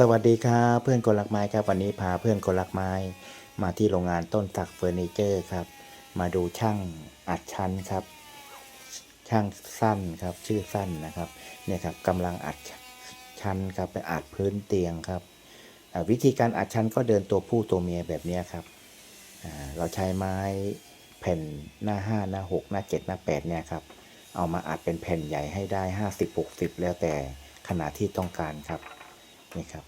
สวัสดีครับเพื่อนคนรักไม้ครับวันนี้พาเพื่อนคนรักไม้ มาที่โรงงานต้นสักเฟอร์นิเจอร์ครับ มาดูช่างอัดชั้นครับ ช่างสั้นครับชื่อสั้นนะครับเนี่ยครับกำลังอัดชั้นครับไปอัดพื้นเตียงครับวิธีการอัดชั้นก็เดินตัวผู้ตัวเมียแบบนี้ครับเราใช้ไม้แผ่นหน้า 5 หน้า 6 หน้า 7 หน้า 8 เนี่ยครับ เอามาอัดเป็นแผ่นใหญ่ให้ได้ 50-60 แล้วแต่ขนาดที่ต้องการครับ นี่ครับ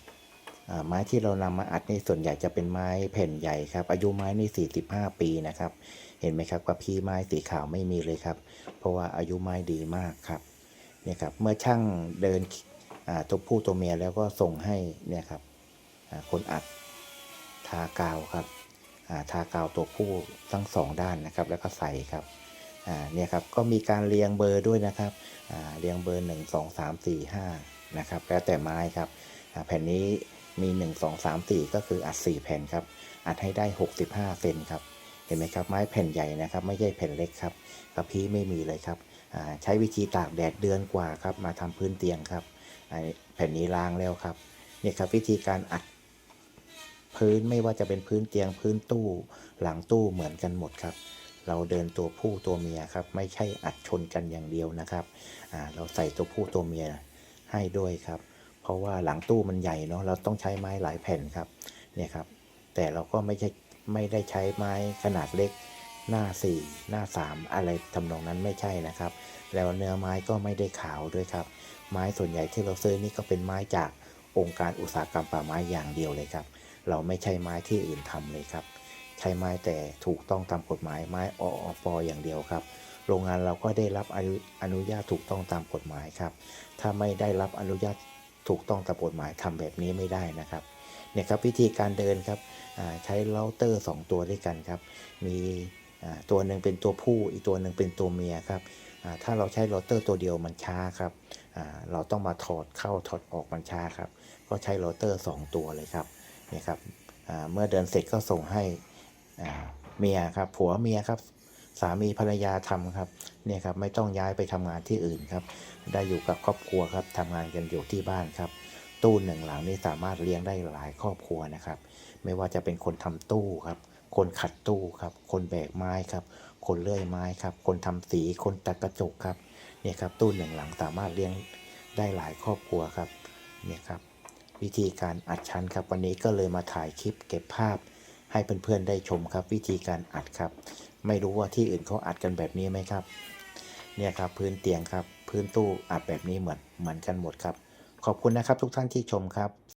ไม้ที่เรานำมาอัดนี่ส่วนใหญ่จะเป็นไม้แผ่นใหญ่ครับ อายุไม้นี่45 ปีนะครับ เห็นไหมครับว่าพี่ไม้สีขาวไม่มีเลยครับ เพราะว่าอายุไม้ดีมากครับเนี่ยครับเมื่อช่างเดินอ่าตัวผู้ตัวเมียแล้วก็ส่งให้เนี่ยครับคนอัดทากาวครับทากาวตัวผู้ทั้งสองด้านนะครับ แล้วก็ใส่ครับเนี่ยครับก็มีการเรียงเบอร์ด้วยนะครับเรียงเบอร์ 1 2 3 4 5นะครับแล้วแต่ไม้ครับ แผ่นนี้มี 1 2 3 4 ก็คืออัด 4 แผ่นครับ อัดให้ได้ 65 เซนครับ เห็นไหมครับ ไม้แผ่นใหญ่นะครับ ไม่ใช่แผ่นเล็กครับกระพี้ไม่มีเลยครับ ใช้วิธีตากแดดเดือนกว่าครับ มาทำพื้นเตียงครับ แผ่นนี้ล้างแล้วครับ เนี่ยครับวิธีการอัดพื้นไม่ว่าจะเป็นพื้นเตียงพื้นตู้หลังตู้เหมือนกันหมดครับ เราเดินตัวผู้ตัวเมียครับ ไม่ใช่อัดชนกันอย่างเดียวนะครับ เราใส่ตัวผู้ตัวเมียให้ด้วยครับ เพราะว่าหลังตู้มันใหญ่เนาะเราต้องใช้ไม้หลายแผ่นครับเนี่ยครับ แต่เราก็ไม่ใช่ไม่ได้ใช้ไม้ขนาดเล็กหน้า 4 หน้า 3 อะไรทำนองนั้นไม่ใช่นะครับ แล้วเนื้อไม้ก็ไม่ได้ขาวด้วยครับ ไม้ส่วนใหญ่ที่เราซื้อนี่ก็เป็นไม้จากองค์การอุตสาหกรรมป่าไม้อย่างเดียวเลยครับ เราไม่ใช่ไม้ที่อื่นทำเลยครับ ใช้ไม้แต่ถูกต้องตามกฎหมายไม้ออปอย่างเดียวครับ โรงงานเราก็ได้รับอนุอนุญาตถูกต้องตามกฎหมายครับ ถ้าไม่ได้รับอนุญาต ถูกต้องตามกฎหมายทำแบบนี้ไม่ได้นะครับเนี่ยครับวิธีการเดินครับใช้เราเตอร์ 2 ตัวด้วยกันครับ มีตัวหนึ่งเป็นตัวผู้อีกตัวหนึ่งเป็นตัวเมียครับถ้าเราใช้เราเตอร์ตัวเดียวมันช้าครับเราต้องมาถอดเข้าถอดออกมันช้าครับ ก็ใช้เราเตอร์ 2 ตัวเลยครับเนี่ยครับเมื่อเดินเสร็จก็ส่งให้เมียครับผัวเมียครับ สามีภรรยาทำครับเนี่ยครับไม่ต้องย้ายไปทำงานที่อื่นครับ ได้อยู่กับครอบครัวครับทำงานกันอยู่ที่บ้านครับ ตู้หนึ่งหลังนี้สามารถเลี้ยงได้หลายครอบครัวนะครับ ไม่ว่าจะเป็นคนทำตู้ครับ คนขัดตู้ครับ คนแบกไม้ครับ คนเลื่อยไม้ครับ คนทำสีคนตัดกระจกครับเนี่ยครับตู้หนึ่งหลังสามารถเลี้ยงได้หลายครอบครัวครับเนี่ยครับวิธีการอัดชั้นครับวันนี้ก็เลยมาถ่ายคลิปเก็บภาพให้เพื่อนๆได้ชมครับ วิธีการอัดครับ ไม่รู้ว่าที่อื่นเขาอัดกันแบบนี้ไหมครับ เนี่ยครับพื้นเตียงครับ พื้นตู้อัดแบบนี้เหมือนเหมือนกันหมดครับ ขอบคุณนะครับทุกท่านที่ชมครับ